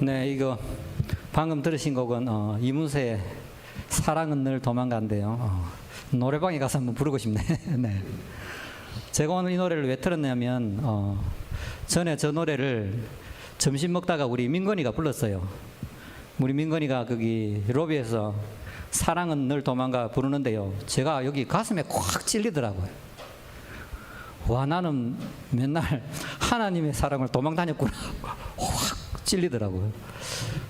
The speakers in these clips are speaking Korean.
네, 이거 방금 들으신 곡은 어, 이문세의 사랑은 늘 도망간대요. 어, 노래방에 가서 한번 부르고 싶네. 네. 제가 오늘 이 노래를 왜 틀었냐면 어, 전에 저 노래를 점심 먹다가 우리 민건이가 불렀어요. 우리 민건이가 거기 로비에서 사랑은 늘 도망가 부르는데요. 제가 여기 가슴에 콱 찔리더라고요. 와 나는 맨날 하나님의 사랑을 도망 다녔구나 확 찔리더라고요.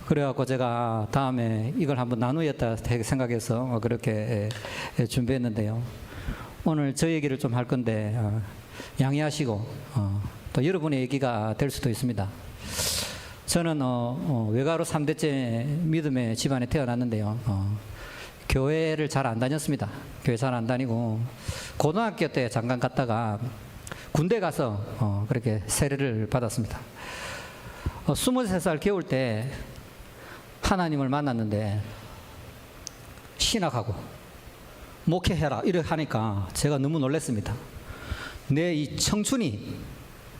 그래갖고 제가 다음에 이걸 한번 나누겠다 생각해서 그렇게 준비했는데요. 오늘 저 얘기를 좀 할 건데 어, 양해하시고 어, 또 여러분의 얘기가 될 수도 있습니다. 저는 어, 어, 외가로 3대째 믿음의 집안에 태어났는데요. 어, 교회를 잘 안 다녔습니다. 교회 잘 안 다니고 고등학교 때 잠깐 갔다가 군대 가서 어, 그렇게 세례를 받았습니다. 어, 23살 겨울 때 하나님을 만났는데 신학하고 목회해라 이렇게 하니까 제가 너무 놀랐습니다. 내 이 청춘이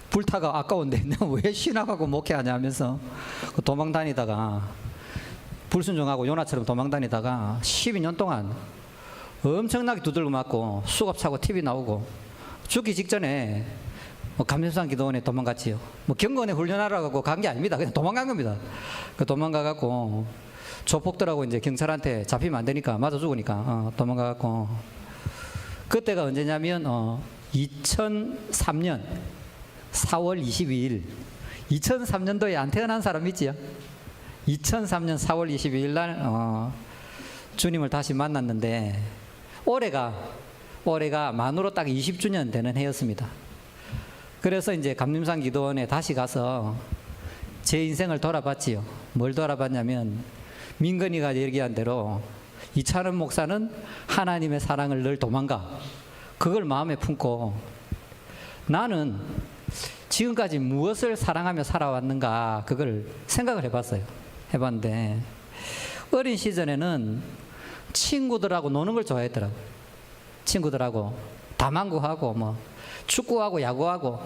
불타가 아까운데 왜 신학하고 목회하냐 하면서 그 도망 다니다가 불순종하고 요나처럼 도망 다니다가 12년 동안 엄청나게 두들겨 맞고 수갑 차고 TV 나오고 죽기 직전에 뭐 감염상 기도원에 도망갔지요. 뭐 경건에 훈련하라고 간 게 아닙니다. 그냥 도망간 겁니다. 그 도망가갖고 조폭들하고 이제 경찰한테 잡히면 안 되니까 맞아 죽으니까 어, 도망가갖고 그때가 언제냐면 어, 2003년 4월 22일 2003년도에 안 태어난 사람 있지요? 2003년 4월 22일 날 어, 주님을 다시 만났는데 올해가 올해가 만으로 딱 20주년 되는 해였습니다. 그래서 이제 감림산 기도원에 다시 가서 제 인생을 돌아봤지요. 뭘 돌아봤냐면 민건이가 얘기한 대로 이찬원 목사는 하나님의 사랑을 늘 도망가. 그걸 마음에 품고 나는 지금까지 무엇을 사랑하며 살아왔는가 그걸 생각을 해봤어요. 해봤는데 어린 시절에는 친구들하고 노는 걸 좋아했더라고. 친구들하고 다망구하고 뭐 축구하고 야구하고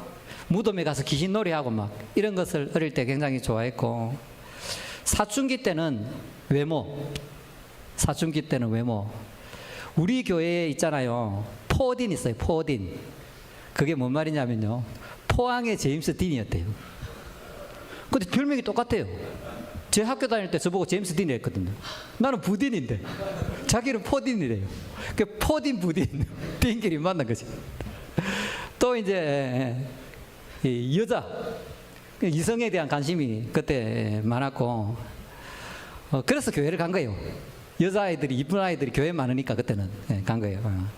무덤에 가서 귀신놀이하고 막 이런 것을 어릴 때 굉장히 좋아했고 사춘기 때는 외모 사춘기 때는 외모. 우리 교회에 있잖아요. 포딘 있어요 포딘. 그게 뭔 말이냐면요. 포항의 제임스 딘이었대요. 근데 별명이 똑같아요. 제 학교 다닐 때 저보고 제임스 딘이 했거든요. 나는 부딘인데. 자기는 포딘이래요. 그 포딘 부딘. 비행끼리 만난 거지 또 이제 이 여자 이성에 대한 관심이 그때 많았고 어, 그래서 교회를 간 거예요. 여자아이들이 이쁜 아이들이 교회 많으니까 그때는 예, 간 거예요. 어.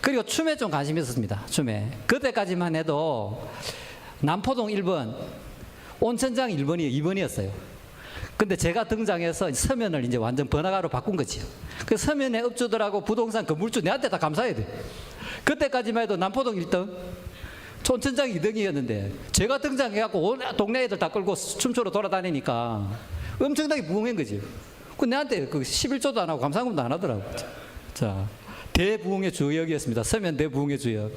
그리고 춤에 좀 관심이 있었습니다. 춤에 그때까지만 해도 남포동 1번 온천장 1번이 2번이었어요. 근데 제가 등장해서 서면을 이제 완전 번화가로 바꾼 거지요. 그 서면에 업주들하고 부동산 건물주 내한테 다 감사해야 돼. 그때까지만 해도 남포동 1등, 촌천장 2등이었는데 제가 등장해갖고 온 동네 애들 다 끌고 춤추러 돌아다니니까 엄청나게 부흥한 거지. 그 내한테 그 11조도 안 하고 감사금도 안 하더라고. 자, 대부흥의 주역이었습니다. 서면 대부흥의 주역.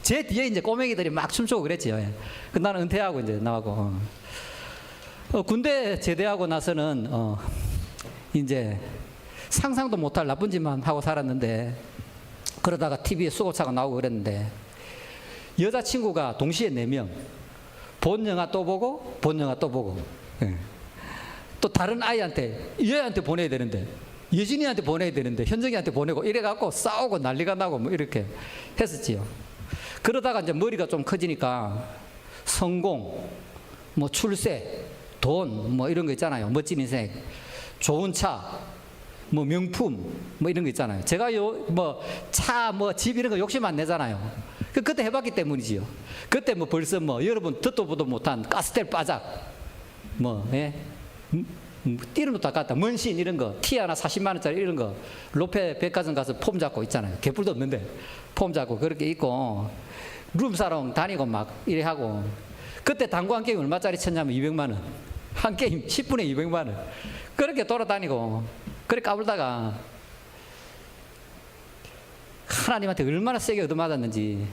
제 뒤에 이제 꼬맹이들이 막 춤추고 그랬지요. 예. 그 나는 은퇴하고 이제 나가고. 어. 어, 군대 제대하고 나서는 어, 이제 상상도 못할 나쁜 짓만 하고 살았는데 그러다가 TV에 수고차가 나오고 그랬는데 여자친구가 동시에 네명본 영화 또 보고 본 영화 또 보고 예. 또 다른 아이한테 이 애한테 보내야 되는데 예진이한테 보내야 되는데 현정이한테 보내고 이래 갖고 싸우고 난리가 나고 뭐 이렇게 했었지요. 그러다가 이제 머리가 좀 커지니까 성공, 뭐 출세, 돈, 뭐 이런 거 있잖아요. 멋진 인생, 좋은 차, 뭐 명품, 뭐 이런 거 있잖아요. 제가 요뭐 차, 뭐집 이런 거 욕심 안 내잖아요. 그 그때 해봤기 때문이지요. 그때 뭐 벌써 뭐 여러분 듣도 보도 못한 가스텔 바작, 뭐 예. 띠르노 닦았다. 문신 이런 거, 티 하나 40만 원짜리 이런 거, 로페 백화점 가서 폼 잡고 있잖아요. 개뿔도 없는데 폼 잡고 그렇게 있고 룸사롱 다니고 막 이래 하고 그때 당구 한 게임 얼마짜리 쳤냐면 200만 원. 한 게임 10분에 200만 원. 그렇게 돌아다니고 그래 까불다가 하나님한테 얼마나 세게 얻어맞았는지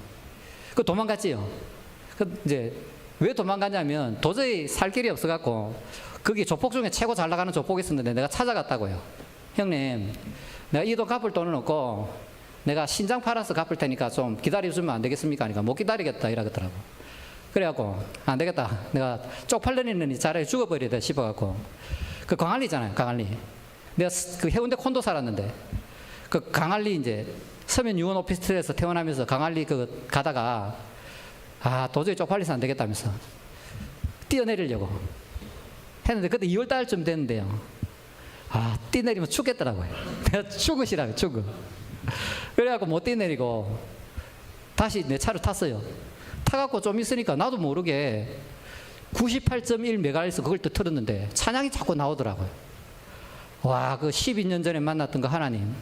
그 도망갔지요. 그 이제 왜 도망갔냐면 도저히 살 길이 없어갖고 거기 조폭 중에 최고 잘 나가는 조폭이 있었는데 내가 찾아갔다고요. 형님, 내가 이 돈 갚을 돈은 없고 내가 신장 팔아서 갚을 테니까 좀 기다려주면 안 되겠습니까? 하니까 못 기다리겠다 이러더라고. 그래갖고 안 되겠다. 내가 쪽팔려있는 차라리 죽어버리다 싶어갖고 그 강할리 있잖아요. 강할리. 내가 스- 그 해운대 콘도 살았는데 그 강할리 이제 서면 유원 오피스텔에서 태어나면서 강할리 그 가다가 아 도저히 쪽팔려서 안 되겠다면서 뛰어내리려고 했는데 그때 2월 달쯤 됐는데요. 아 뛰내리면 죽겠더라고요. 내가 죽으시라고 죽어. 그래갖고 못 뛰내리고 다시 내 차를 탔어요. 타갖고 좀 있으니까 나도 모르게 98.1메가헤르츠 그걸 또 틀었는데 찬양이 자꾸 나오더라고요. 와, 그 12년 전에 만났던 그 하나님.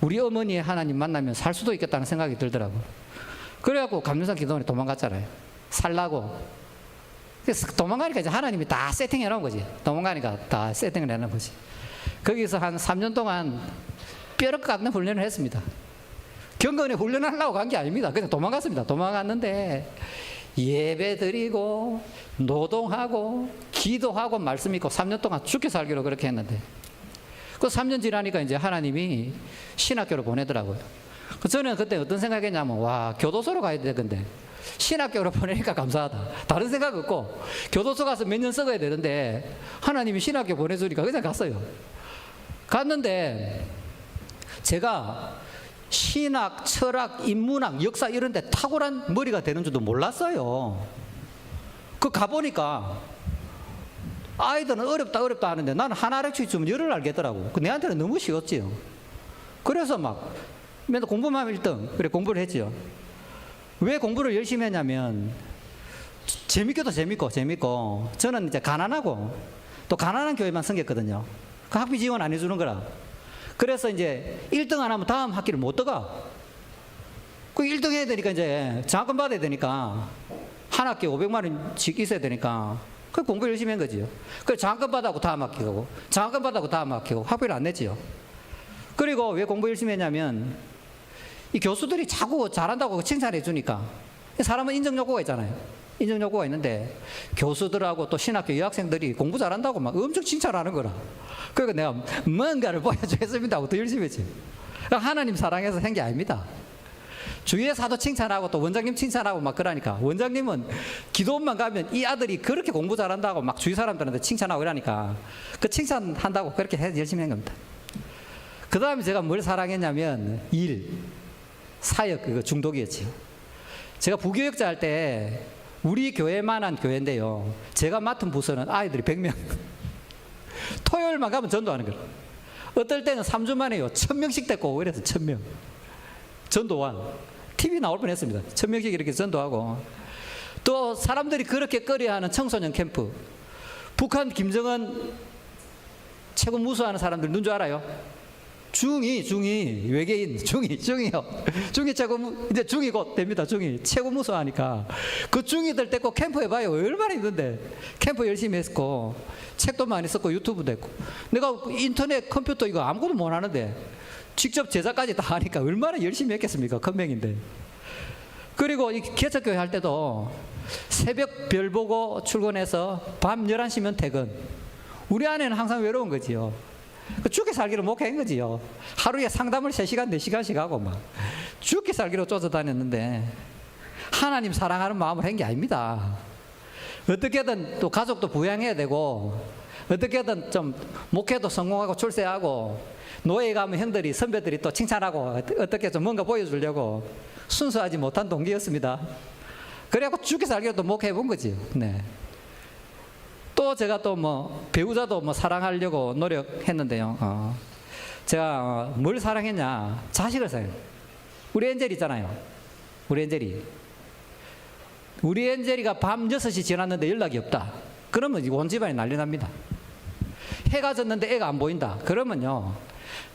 우리 어머니의 하나님 만나면 살 수도 있겠다는 생각이 들더라고. 그래갖고 감리산 기도원에 도망갔잖아요. 살라고. 그래서 도망가니까 이제 하나님이 다 세팅해 놓은 거지. 도망가니까 다 세팅을 해 놓은 거지. 거기서 한 3년 동안 뼈를 깎는 훈련을 했습니다. 경건에 훈련하려고 간 게 아닙니다. 그냥 도망갔습니다. 도망갔는데 예배 드리고 노동하고 기도하고 말씀 읽고 3년 동안 죽게 살기로 그렇게 했는데 그 3년 지나니까 이제 하나님이 신학교로 보내더라고요. 그 저는 그때 어떤 생각했냐면 와 교도소로 가야 되는데 신학교로 보내니까 감사하다. 다른 생각 없고 교도소 가서 몇 년 썩어야 되는데 하나님이 신학교 보내주니까 그냥 갔어요. 갔는데 제가 신학, 철학, 인문학, 역사 이런 데 탁월한 머리가 되는 줄도 몰랐어요. 그 가보니까 아이들은 어렵다 어렵다 하는데 나는 하나를 좀 열을 알겠더라고. 그 내한테는 너무 쉬웠지요. 그래서 막 맨날 공부만 하면 1등. 그래 공부를 했지요. 왜 공부를 열심히 했냐면 재밌게도 재밌고 재밌고 저는 이제 가난하고 또 가난한 교회만 생겼거든요. 그 학비 지원 안 해주는 거라. 그래서 이제 1등 안 하면 다음 학기를 못 들어가. 그 1등 해야 되니까 이제 장학금 받아야 되니까 한 학기 500만 원씩 있어야 되니까 그 공부 열심히 한 거지요. 그 장학금 받아고 다음 학기 가고 장학금 받아고 다음 학기 가고 학비를 안 냈지요. 그리고 왜 공부 열심히 했냐면 이 교수들이 자꾸 잘한다고 칭찬해 주니까 사람은 인정 욕구가 있잖아요. 인정 욕구가 있는데 교수들하고 또 신학교 여학생들이 공부 잘한다고 막 엄청 칭찬하는 거라. 그러니까 내가 뭔가를 보여주겠습니다 하고 더 열심히 했지. 그러니까 하나님 사랑해서 한 게 아닙니다. 주위의 사도 칭찬하고 또 원장님 칭찬하고 막 그러니까 원장님은 기도원만 가면 이 아들이 그렇게 공부 잘한다고 막 주위 사람들한테 칭찬하고 이러니까 그 칭찬한다고 그렇게 해서 열심히 한 겁니다. 그 다음에 제가 뭘 사랑했냐면 일, 사역 그거 중독이었지요. 제가 부교육자 할 때 우리 교회만한 교회인데요. 제가 맡은 부서는 아이들이 100명. 토요일만 가면 전도하는 거예요. 어떨 때는 3주 만에요. 1000명씩 됐고 그래서 1000명. 전도한. TV 나올 뻔 했습니다. 1000명씩 이렇게 전도하고. 또 사람들이 그렇게 꺼려하는 청소년 캠프. 북한 김정은 최고 무수하는 사람들 눈 줄 알아요? 중이 중이 외계인 중이 중이요 중이 최고 무- 이제 중이 곧 됩니다 중이 최고 무서워하니까 그 중이들 데리고 캠프 해봐요 얼마나 힘든데 캠프 열심히 했고 책도 많이 썼고 유튜브도 했고 내가 인터넷 컴퓨터 이거 아무것도 못 하는데 직접 제작까지 다 하니까 얼마나 열심히 했겠습니까 큰명인데 그리고 이 개척교회 할 때도 새벽 별 보고 출근해서 밤 11시면 퇴근 우리 아내는 항상 외로운 거지요 그 죽게 살기로 목회한 거지요. 하루에 상담을 3시간, 4시간씩 하고 막 죽게 살기로 쫓아다녔는데 하나님 사랑하는 마음을 한 게 아닙니다. 어떻게든 또 가족도 부양해야 되고 어떻게든 좀 목회도 성공하고 출세하고 노예 가면 형들이 선배들이 또 칭찬하고 어떻게 좀 뭔가 보여주려고 순수하지 못한 동기였습니다. 그래갖고 죽게 살기로 또 목회해 본 거지요. 네. 또 제가 또 뭐 배우자도 뭐 사랑하려고 노력했는데요. 어. 제가 어, 뭘 사랑했냐? 자식을 사랑. 우리 엔젤 있잖아요. 우리 엔젤이. 우리 엔젤이가 밤 6시 지났는데 연락이 없다. 그러면 온 집안이 난리 납니다. 해가 졌는데 애가 안 보인다. 그러면요.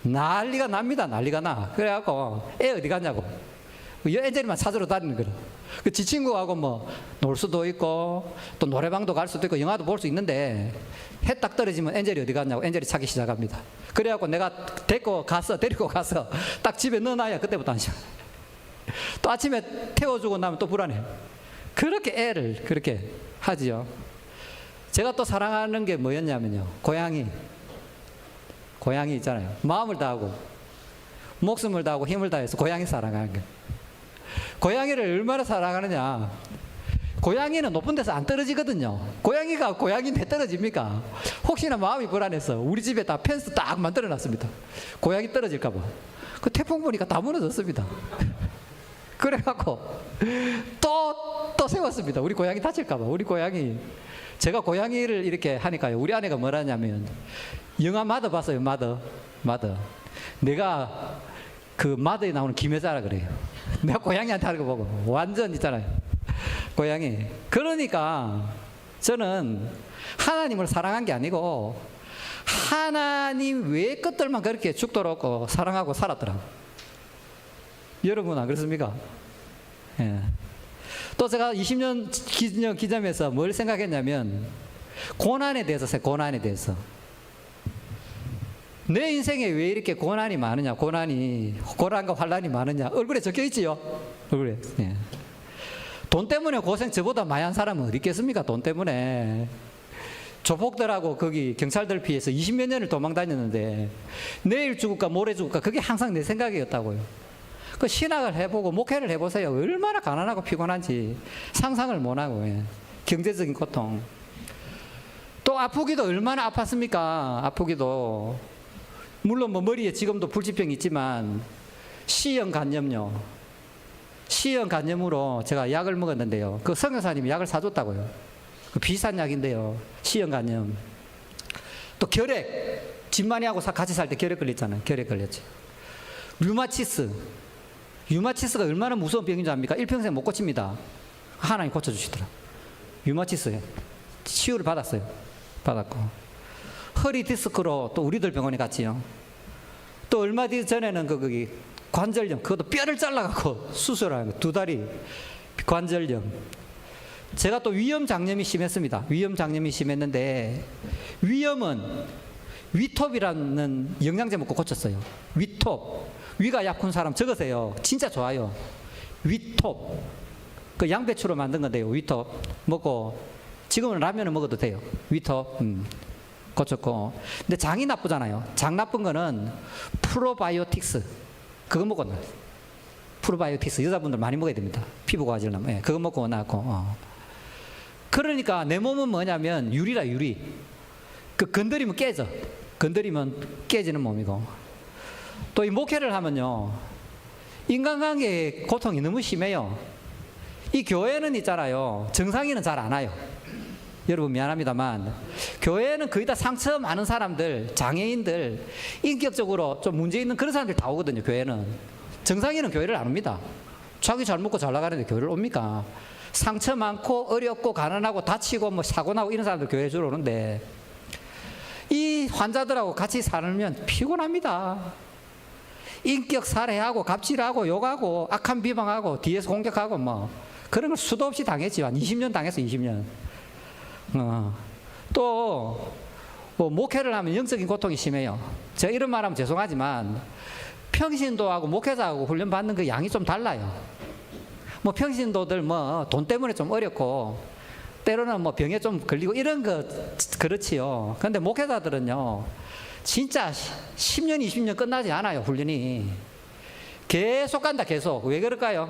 난리가 납니다. 난리가 나. 그래갖고 애 어디 갔냐고. 엔젤이만 찾으러 다니는 거라. 그지 친구하고 뭐 놀 수도 있고 또 노래방도 갈 수도 있고 영화도 볼 수 있는데 해 딱 떨어지면 엔젤이 어디 갔냐고 엔젤이 찾기 시작합니다. 그래갖고 내가 데리고 가서 데리고 가서 딱 집에 넣어놔야 그때부터 안 시작. 또 아침에 태워주고 나면 또 불안해. 그렇게 애를 그렇게 하지요. 제가 또 사랑하는 게 뭐였냐면요. 고양이. 고양이 있잖아요. 마음을 다하고 목숨을 다하고 힘을 다해서 고양이 사랑하는 게. 고양이를 얼마나 사랑하느냐. 고양이는 높은 데서 안 떨어지거든요. 고양이가 고양이인데 떨어집니까? 혹시나 마음이 불안해서 우리 집에 다 펜스 딱 만들어 놨습니다. 고양이 떨어질까봐. 그 태풍 보니까 다 무너졌습니다. 그래갖고 또, 또 세웠습니다. 우리 고양이 다칠까봐. 우리 고양이. 제가 고양이를 이렇게 하니까요. 우리 아내가 뭐라냐면 영화 마더 봤어요. 마더. 마더. 내가 그 마더에 나오는 김여자라 그래요. 내가 고양이한테 하는 거 보고 완전 있잖아요. 고양이. 그러니까 저는 하나님을 사랑한 게 아니고 하나님 외의 것들만 그렇게 죽도록 사랑하고 살았더라고. 여러분 안 그렇습니까? 예. 또 제가 20년 기념 기념에서 뭘 생각했냐면 고난에 대해서 생- 고난에 대해서 내 인생에 왜 이렇게 고난이 많으냐 고난이 고난과 환란이 많으냐 얼굴에 적혀 있지요 얼굴에 예. 돈 때문에 고생 저보다 많이 한 사람은 어디 있겠습니까 돈 때문에 조폭들하고 거기 경찰들 피해서 20몇 년을 도망 다녔는데 내일 죽을까 모레 죽을까 그게 항상 내 생각이었다고요 그 신학을 해보고 목회를 해보세요. 얼마나 가난하고 피곤한지 상상을 못하고 예. 경제적인 고통. 또 아프기도 얼마나 아팠습니까? 아프기도 물론 뭐 머리에 지금도 불치병 있지만 C형 간염요. C형 간염으로 제가 약을 먹었는데요. 그 성교사님이 약을 사줬다고요. 그 비싼 약인데요. C형 간염. 또 결핵. 집 많이 하고 사- 같이 살 때 결핵 걸렸잖아요. 결핵 걸렸지. 류마티스. 유마티스가 얼마나 무서운 병인 줄 압니까? 일평생 못 고칩니다. 하나님 고쳐주시더라. 유마티스에 치유를 받았어요. 받았고. 허리 디스크로 또 우리들 병원에 갔지요. 또 얼마 뒤 전에는 그 거기 관절염 그것도 뼈를 잘라갖고 수술하는 거, 두 다리 관절염. 제가 또 위염 장염이 심했습니다. 위염 장염이 심했는데 위염은 위톱이라는 영양제 먹고 고쳤어요. 위톱. 위가 약한 사람 적으세요. 진짜 좋아요. 위톱. 그 양배추로 만든 건데요. 위톱. 먹고 지금은 라면을 먹어도 돼요. 위톱. 음. 고쳤고. 근데 장이 나쁘잖아요. 장 나쁜 거는 프로바이오틱스. 그거 먹고 나. 프로바이오틱스 여자분들 많이 먹어야 됩니다. 피부 과질나면. 예, 그거 먹고 나고. 어. 그러니까 내 몸은 뭐냐면 유리라 유리. 그 건드리면 깨져. 건드리면 깨지는 몸이고. 또 이 목회를 하면요. 인간관계의 고통이 너무 심해요. 이 교회는 있잖아요. 정상인은 잘 안 와요. 여러분 미안합니다만 교회는 거의 다 상처 많은 사람들, 장애인들, 인격적으로 좀 문제 있는 그런 사람들 다 오거든요. 교회는 정상인은 교회를 안 옵니다. 자기 잘 먹고 잘 나가는데 교회를 옵니까? 상처 많고 어렵고 가난하고 다치고 뭐 사고 나고 이런 사람들 교회 주로 오는데 이 환자들하고 같이 살면 피곤합니다. 인격 살해하고 갑질하고 욕하고 악한 비방하고 뒤에서 공격하고 뭐 그런 걸 수도 없이 당했지 한 20년 당했어 20년. 어. 또 뭐 목회를 하면 영적인 고통이 심해요. 제가 이런 말하면 죄송하지만 평신도하고 목회자하고 훈련 받는 그 양이 좀 달라요. 뭐 평신도들 뭐 돈 때문에 좀 어렵고 때로는 뭐 병에 좀 걸리고 이런 거 그렇지요. 근데 목회자들은요. 진짜 10년, 20년 끝나지 않아요, 훈련이. 계속 간다, 계속. 왜 그럴까요?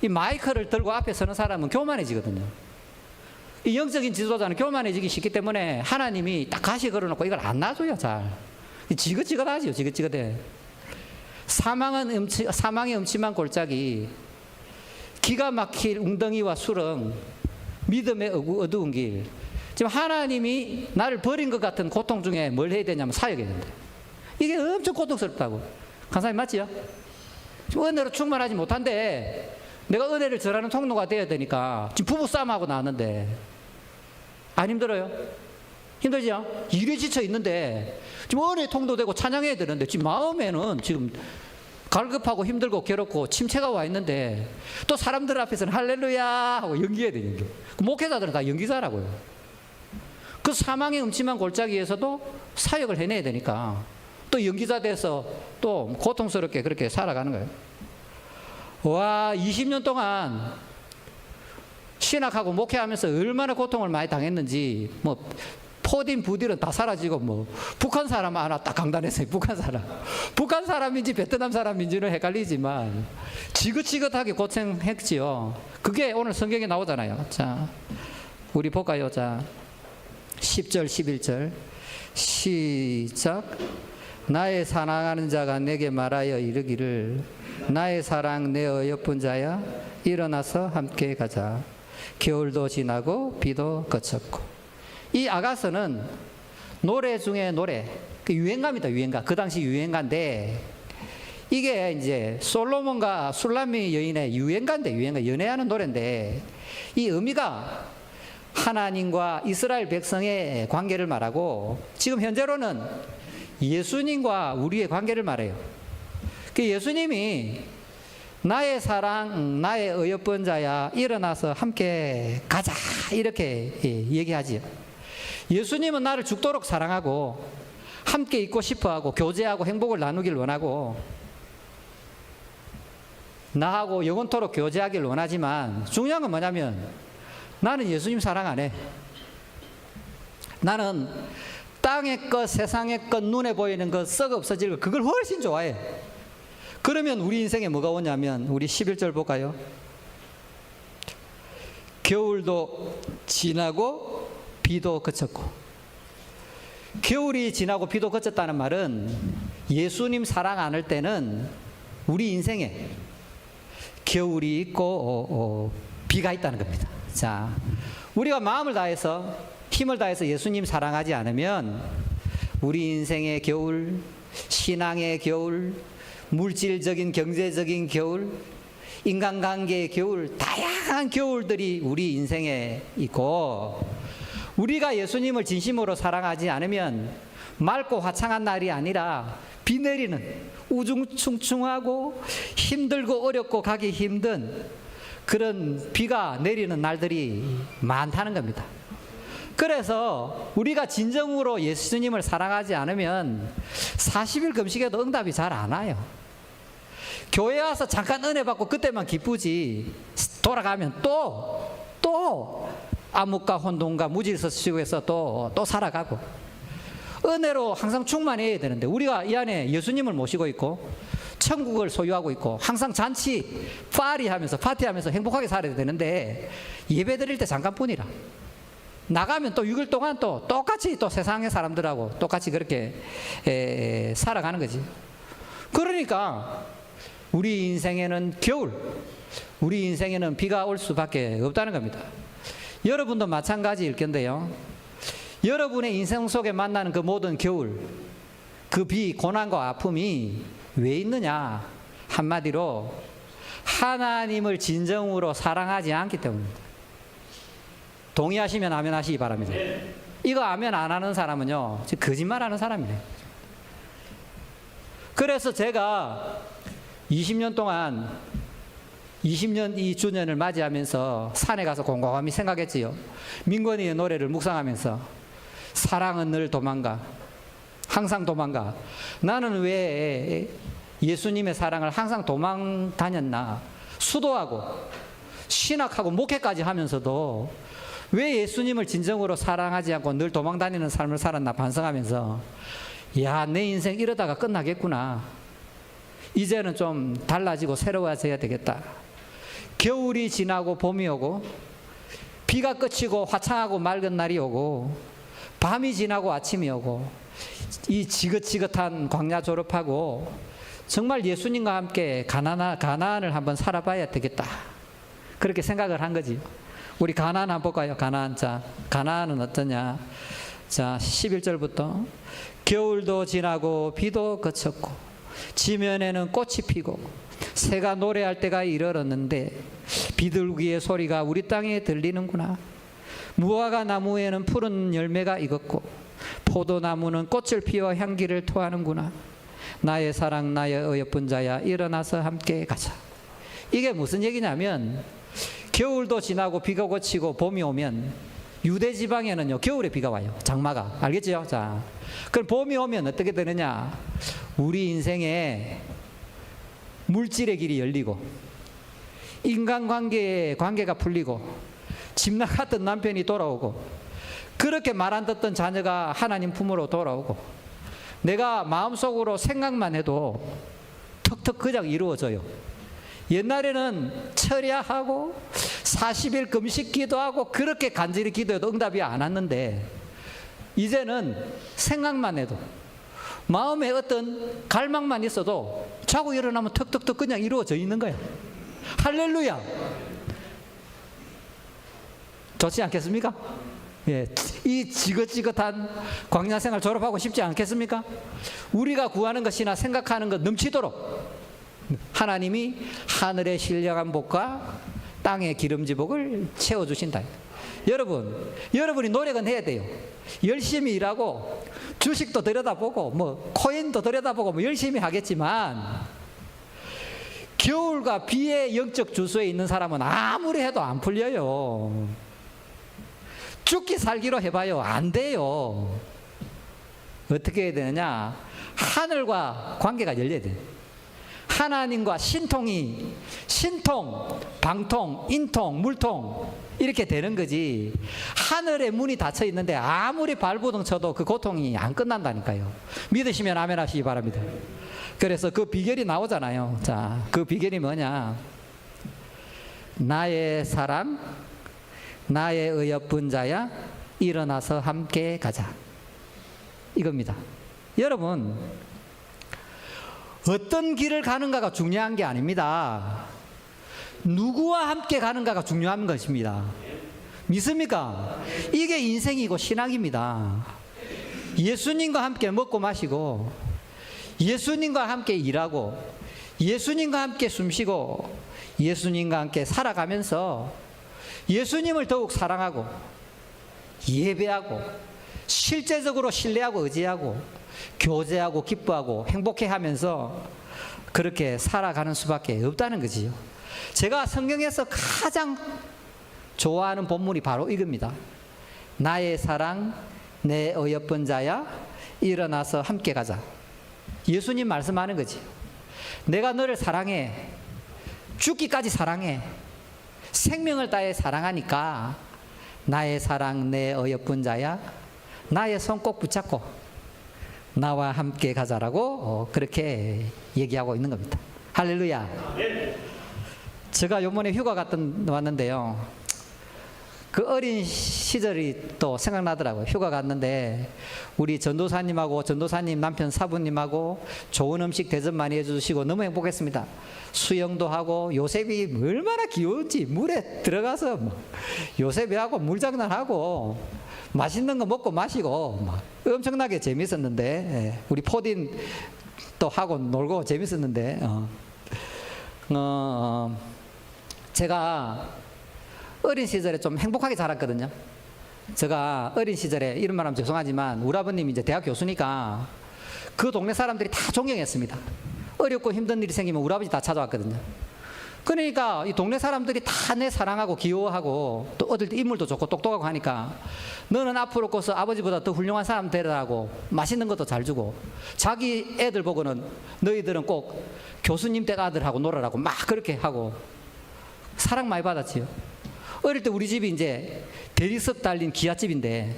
이 마이크를 들고 앞에 서는 사람은 교만해지거든요. 이 영적인 지도자는 교만해지기 쉽기 때문에 하나님이 딱 가시 걸어놓고 이걸 안 놔줘요, 잘. 지긋지긋하지요, 지긋지긋해. 사망은 음치, 사망의 음침한 골짜기, 기가 막힐 웅덩이와 수렁, 믿음의 어두운 길. 지금 하나님이 나를 버린 것 같은 고통 중에 뭘 해야 되냐면 사역해야 된다. 이게 엄청 고통스럽다고. 간사님 맞지요? 은혜로 충만하지 못한데 내가 은혜를 절하는 통로가 되어야 되니까 지금 부부싸움하고 나왔는데 안 힘들어요? 힘들죠? 일에 지쳐 있는데 지금 은혜 통도 되고 찬양해야 되는데 지금 마음에는 지금 갈급하고 힘들고 괴롭고 침체가 와 있는데 또 사람들 앞에서는 할렐루야 하고 연기해야 돼 연기. 그 목회자들은 다 연기자라고요. 그 사망의 음침한 골짜기에서도 사역을 해내야 되니까 또 연기자 돼서 또 고통스럽게 그렇게 살아가는 거예요. 와, 20년 동안 신학하고 목회하면서 얼마나 고통을 많이 당했는지 뭐 포딘 부딜은 다 사라지고 뭐 북한 사람 하나 딱 강단했어요. 북한 사람. 북한 사람인지 베트남 사람인지는 헷갈리지만 지긋지긋하게 고생했지요. 그게 오늘 성경에 나오잖아요. 자, 우리 볼까요? 자, 10절, 11절. 시작. 나의 사랑하는 자가 내게 말하여 이르기를 나의 사랑 내 어여쁜 자야 일어나서 함께 가자. 겨울도 지나고 비도 그쳤고 이 아가서는 노래 중에 노래 그 유행가입니다 유행가 그 당시 유행가인데 이게 이제 솔로몬과 술라미 여인의 유행가인데 유행가 연애하는 노래인데 이 의미가 하나님과 이스라엘 백성의 관계를 말하고 지금 현재로는 예수님과 우리의 관계를 말해요. 그 예수님이 나의 사랑, 나의 어여쁜 자야, 일어나서 함께 가자. 이렇게 예, 얘기하지요. 예수님은 나를 죽도록 사랑하고, 함께 있고 싶어 하고, 교제하고 행복을 나누길 원하고, 나하고 영원토록 교제하길 원하지만, 중요한 건 뭐냐면, 나는 예수님 사랑 안 해. 나는 땅의 것, 세상의 것, 눈에 보이는 것, 썩 없어질 것, 그걸 훨씬 좋아해. 그러면 우리 인생에 뭐가 오냐면 우리 11절 볼까요? 겨울도 지나고 비도 그쳤고 겨울이 지나고 비도 그쳤다는 말은 예수님 사랑 안할 때는 우리 인생에 겨울이 있고 어, 어, 비가 있다는 겁니다. 자, 우리가 마음을 다해서 힘을 다해서 예수님 사랑하지 않으면 우리 인생의 겨울, 신앙의 겨울, 물질적인 경제적인 겨울, 인간관계의 겨울, 다양한 겨울들이 우리 인생에 있고 우리가 예수님을 진심으로 사랑하지 않으면 맑고 화창한 날이 아니라 비 내리는 우중충충하고 힘들고 어렵고 가기 힘든 그런 비가 내리는 날들이 많다는 겁니다. 그래서 우리가 진정으로 예수님을 사랑하지 않으면 40일 금식에도 응답이 잘 안 와요. 교회 와서 잠깐 은혜 받고 그때만 기쁘지 돌아가면 또 또 암흑과 혼돈과 무질서 시국에서 또 또 살아가고 은혜로 항상 충만해야 되는데 우리가 이 안에 예수님을 모시고 있고 천국을 소유하고 있고 항상 잔치 파리 하면서 파티하면서 행복하게 살아야 되는데 예배 드릴 때 잠깐뿐이라 나가면 또 6일 동안 또 똑같이 또 세상의 사람들하고 똑같이 그렇게 에, 살아가는 거지. 그러니까 우리 인생에는 겨울, 우리 인생에는 비가 올 수밖에 없다는 겁니다. 여러분도 마찬가지일 건데요. 여러분의 인생 속에 만나는 그 모든 겨울, 그 비, 고난과 아픔이 왜 있느냐? 한마디로 하나님을 진정으로 사랑하지 않기 때문입니다. 동의하시면 아멘 하시기 바랍니다. 이거 아멘 안 하는 사람은요, 지금 거짓말 하는 사람이네. 그래서 제가 20년 동안 20년 이 주년을 맞이하면서 산에 가서 곰곰이 생각했지요. 민건이의 노래를 묵상하면서 사랑은 늘 도망가. 항상 도망가. 나는 왜 예수님의 사랑을 항상 도망 다녔나? 수도하고 신학하고 목회까지 하면서도 왜 예수님을 진정으로 사랑하지 않고 늘 도망 다니는 삶을 살았나 반성하면서 야, 내 인생 이러다가 끝나겠구나. 이제는 좀 달라지고 새로워져야 되겠다. 겨울이 지나고 봄이 오고 비가 그치고 화창하고 맑은 날이 오고 밤이 지나고 아침이 오고 이 지긋지긋한 광야 졸업하고 정말 예수님과 함께 가나안, 가나안을 한번 살아봐야 되겠다. 그렇게 생각을 한 거지. 우리 가나안 한번 볼까요? 가나안 자. 가나안은 어떠냐? 자, 11절부터 겨울도 지나고 비도 그쳤고 지면에는 꽃이 피고 새가 노래할 때가 이르렀는데 비둘기의 소리가 우리 땅에 들리는구나. 무화과 나무에는 푸른 열매가 익었고 포도나무는 꽃을 피워 향기를 토하는구나. 나의 사랑 나의 어여쁜 자야 일어나서 함께 가자. 이게 무슨 얘기냐면 겨울도 지나고 비가 그치고 봄이 오면 유대 지방에는요 겨울에 비가 와요 장마가 알겠죠? 자 그럼 봄이 오면 어떻게 되느냐? 우리 인생에 물질의 길이 열리고 인간관계의 관계가 풀리고 집 나갔던 남편이 돌아오고 그렇게 말 안 듣던 자녀가 하나님 품으로 돌아오고 내가 마음속으로 생각만 해도 턱턱 그냥 이루어져요. 옛날에는 철야하고 40일 금식 기도하고 그렇게 간절히 기도해도 응답이 안 왔는데 이제는 생각만 해도 마음에 어떤 갈망만 있어도 자고 일어나면 턱턱턱 그냥 이루어져 있는 거야. 할렐루야. 좋지 않겠습니까? 예, 이 지긋지긋한 광야 생활 졸업하고 싶지 않겠습니까? 우리가 구하는 것이나 생각하는 것 넘치도록 하나님이 하늘의 신령한 복과 땅의 기름지 복을 채워 주신다. 여러분, 여러분이 노력은 해야 돼요. 열심히 일하고 주식도 들여다보고 뭐 코인도 들여다보고 뭐 열심히 하겠지만 겨울과 비의 영적 주소에 있는 사람은 아무리 해도 안 풀려요. 죽기 살기로 해봐요. 안 돼요. 어떻게 해야 되느냐? 하늘과 관계가 열려야 돼. 하나님과 신통이 신통, 방통, 인통, 물통 이렇게 되는 거지. 하늘의 문이 닫혀 있는데 아무리 발부둥 쳐도 그 고통이 안 끝난다니까요. 믿으시면 아멘 하시기 바랍니다. 그래서 그 비결이 나오잖아요. 자, 그 비결이 뭐냐? 나의 사랑, 나의 의협분 자야, 일어나서 함께 가자. 이겁니다. 여러분, 어떤 길을 가는가가 중요한 게 아닙니다. 누구와 함께 가는가가 중요한 것입니다. 믿습니까? 이게 인생이고 신앙입니다. 예수님과 함께 먹고 마시고, 예수님과 함께 일하고, 예수님과 함께 숨 쉬고, 예수님과 함께 살아가면서 예수님을 더욱 사랑하고, 예배하고, 실제적으로 신뢰하고 의지하고, 교제하고 기뻐하고 행복해 하면서 그렇게 살아가는 수밖에 없다는 거지요. 제가 성경에서 가장 좋아하는 본문이 바로 이겁니다. 나의 사랑, 내 어여쁜 자야, 일어나서 함께 가자. 예수님 말씀하는 거지. 내가 너를 사랑해. 죽기까지 사랑해. 생명을 다해 사랑하니까 나의 사랑, 내 어여쁜 자야, 나의 손 꼭 붙잡고 나와 함께 가자라고 어, 그렇게 얘기하고 있는 겁니다. 할렐루야. 제가 요번에 휴가 갔던 왔는데요. 그 어린 시절이 또 생각나더라고요. 휴가 갔는데 우리 전도사님하고 전도사님 남편 사부님하고 좋은 음식 대접 많이 해주시고 너무 행복했습니다. 수영도 하고 요셉이 얼마나 귀여운지 물에 들어가서 뭐 요셉이하고 물장난하고 맛있는 거 먹고 마시고 막 엄청나게 재밌었는데 예, 우리 포딘 또 하고 놀고 재밌었는데 어, 어, 제가 어린 시절에 좀 행복하게 자랐거든요. 제가 어린 시절에 이런 말하면 죄송하지만 우리 아버님이 이제 대학 교수니까 그 동네 사람들이 다 존경했습니다. 어렵고 힘든 일이 생기면 우리 아버지 다 찾아왔거든요. 그러니까 이 동네 사람들이 다 내 사랑하고 귀여워하고 또 어딜 때 인물도 좋고 똑똑하고 하니까 너는 앞으로 커서 아버지보다 더 훌륭한 사람 되라고 맛있는 것도 잘 주고 자기 애들 보고는 너희들은 꼭 교수님 댁 아들하고 놀아라고 막 그렇게 하고 사랑 많이 받았지요. 어릴 때 우리 집이 이제 대리석 달린 기아집인데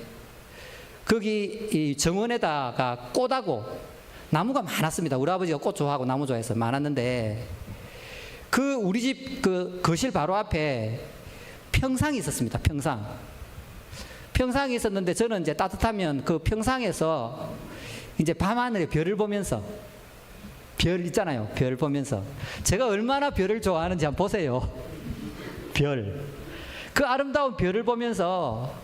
거기 이 정원에다가 꽃하고 나무가 많았습니다. 우리 아버지가 꽃 좋아하고 나무 좋아해서 많았는데 그 우리 집 그 거실 바로 앞에 평상이 있었습니다. 평상. 평상이 있었는데 저는 이제 따뜻하면 그 평상에서 이제 밤하늘에 별을 보면서 별 있잖아요. 별 보면서 제가 얼마나 별을 좋아하는지 한번 보세요. 별. 그 아름다운 별을 보면서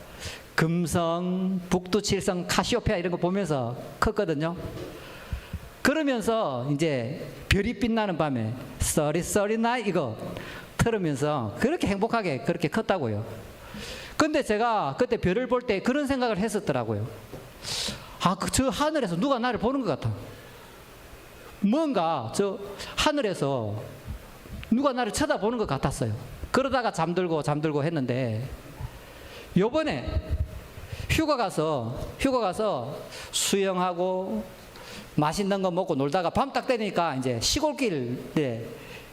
금성, 북두칠성, 카시오페아 이런 거 보면서 컸거든요. 그러면서 이제 별이 빛나는 밤에 썰이 썰이 나 이거 들으면서 그렇게 행복하게 그렇게 컸다고요. 근데 제가 그때 별을 볼 때 그런 생각을 했었더라고요. 아, 그저 하늘에서 누가 나를 보는 것 같아. 뭔가 저 하늘에서 누가 나를 쳐다보는 것 같았어요. 그러다가 잠들고 잠들고 했는데 요번에 휴가 가서 휴가 가서 수영하고 맛있는 거 먹고 놀다가 밤 딱 되니까 이제 시골길에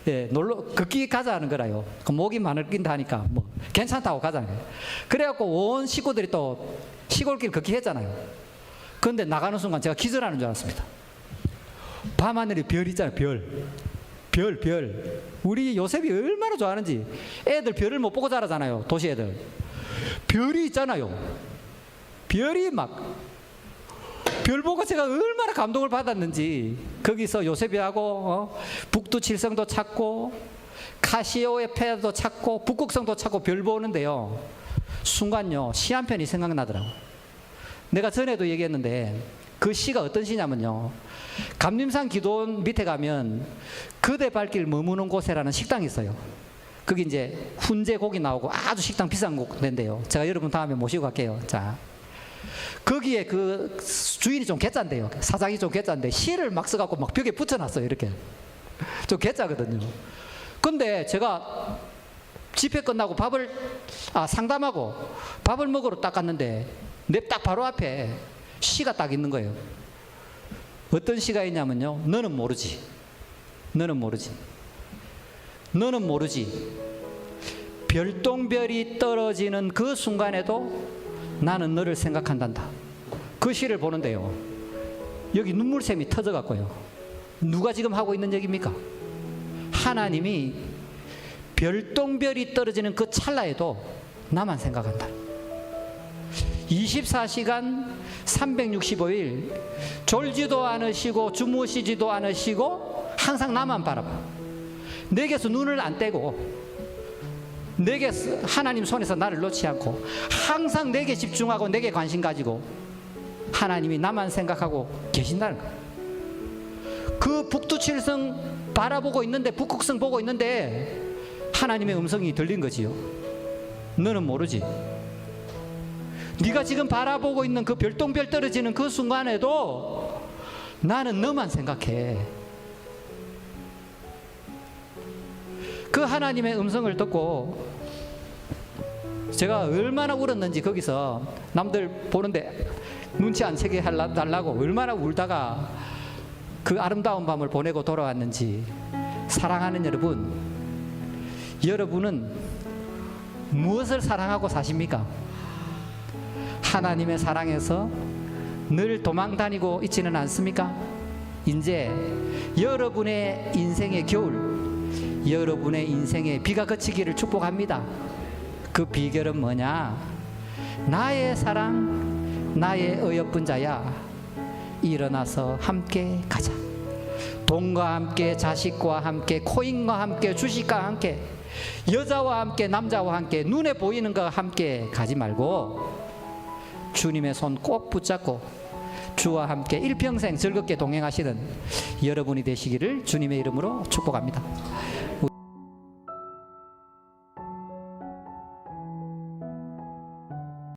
예, 놀러 걷기 가자 하는 거라요. 그 목이 많을 낀다 하니까 뭐 괜찮다고 가자는 거예요. 그래갖고 온 식구들이 또 시골길 걷기 했잖아요. 그런데 나가는 순간 제가 기절하는 줄 알았습니다. 밤하늘에 별 있잖아요, 별. 별, 별. 우리 요셉이 얼마나 좋아하는지 애들 별을 못 보고 자라잖아요, 도시 애들. 별이 있잖아요. 별이 막 별 보고 제가 얼마나 감동을 받았는지 거기서 요셉이하고 어? 북두 칠성도 찾고 카시오의 페도 찾고 북극성도 찾고 별 보는데요 순간요 시 한 편이 생각나더라고 내가 전에도 얘기했는데 그 시가 어떤 시냐면요 감림산 기도원 밑에 가면 그대 발길 머무는 곳에라는 식당이 있어요 거기 이제 훈제 고기 나오고 아주 식당 비싼 곳인데요 제가 여러분 다음에 모시고 갈게요 자 거기에 그 주인이 좀 개짠데요. 사장이 좀 개짠데 실을 막 써갖고 막 벽에 붙여놨어요. 이렇게 좀 개짜거든요. 근데 제가 집회 끝나고 밥을 아 상담하고 밥을 먹으러 딱 갔는데 내딱 바로 앞에 시가 딱 있는 거예요. 어떤 시가 있냐면요. 너는 모르지. 너는 모르지. 너는 모르지. 별똥별이 떨어지는 그 순간에도 나는 너를 생각한단다. 그 시를 보는데요. 여기 눈물샘이 터져갖고요. 누가 지금 하고 있는 얘기입니까? 하나님이 별똥별이 떨어지는 그 찰나에도 나만 생각한다. 24시간 365일 졸지도 않으시고 주무시지도 않으시고 항상 나만 바라봐. 내게서 눈을 안 떼고 내게 하나님 손에서 나를 놓지 않고 항상 내게 집중하고 내게 관심 가지고 하나님이 나만 생각하고 계신다는 거예요. 그 북두칠성 바라보고 있는데 북극성 보고 있는데 하나님의 음성이 들린 거지요. 너는 모르지. 네가 지금 바라보고 있는 그 별똥별 떨어지는 그 순간에도 나는 너만 생각해. 그 하나님의 음성을 듣고 제가 얼마나 울었는지 거기서 남들 보는데 눈치 안 채게 달라고 얼마나 울다가 그 아름다운 밤을 보내고 돌아왔는지 사랑하는 여러분 여러분은 무엇을 사랑하고 사십니까? 하나님의 사랑에서 늘 도망 다니고 있지는 않습니까? 이제 여러분의 인생의 겨울 여러분의 인생에 비가 그치기를 축복합니다. 그 비결은 뭐냐? 나의 사랑, 나의 어여쁜 자야. 일어나서 함께 가자. 돈과 함께, 자식과 함께, 코인과 함께, 주식과 함께, 여자와 함께, 남자와 함께, 눈에 보이는 것과 함께 가지 말고 주님의 손 꼭 붙잡고 주와 함께 일평생 즐겁게 동행하시는 여러분이 되시기를 주님의 이름으로 축복합니다.